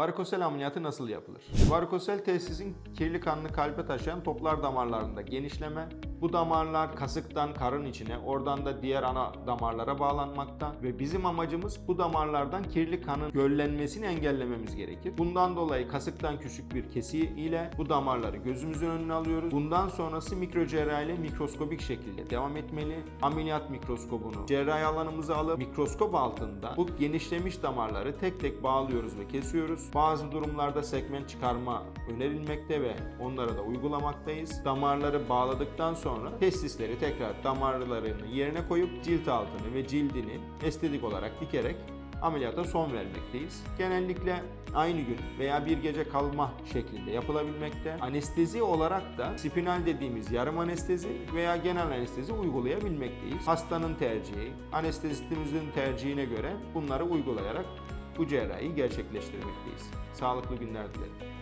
Varikosel ameliyatı nasıl yapılır? Varikosel tesisin kirli kanını kalbe taşıyan toplar damarlarında genişleme, bu damarlar kasıktan karın içine, oradan da diğer ana damarlara bağlanmakta ve bizim amacımız bu damarlardan kirli kanın göllenmesini engellememiz gerekir. Bundan dolayı kasıktan küçük bir kesi ile bu damarları gözümüzün önüne alıyoruz. Bundan sonrası mikro cerrahi ile mikroskobik şekilde devam etmeli. Ameliyat mikroskobunu cerrahi alanımıza alıp mikroskop altında bu genişlemiş damarları tek tek bağlıyoruz ve kesiyoruz. Bazı durumlarda segment çıkarma önerilmekte ve onlara da uygulamaktayız. Damarları bağladıktan sonra testisleri tekrar damarlarını yerine koyup cilt altını ve cildini estetik olarak dikerek ameliyata son vermekteyiz. Genellikle aynı gün veya bir gece kalma şeklinde yapılabilmekte. Anestezi olarak da spinal dediğimiz yarım anestezi veya genel anestezi uygulayabilmekteyiz. Hastanın tercihi, anestezistimizin tercihine göre bunları uygulayarak bu cerrahiyi gerçekleştirmekteyiz. Sağlıklı günler dilerim.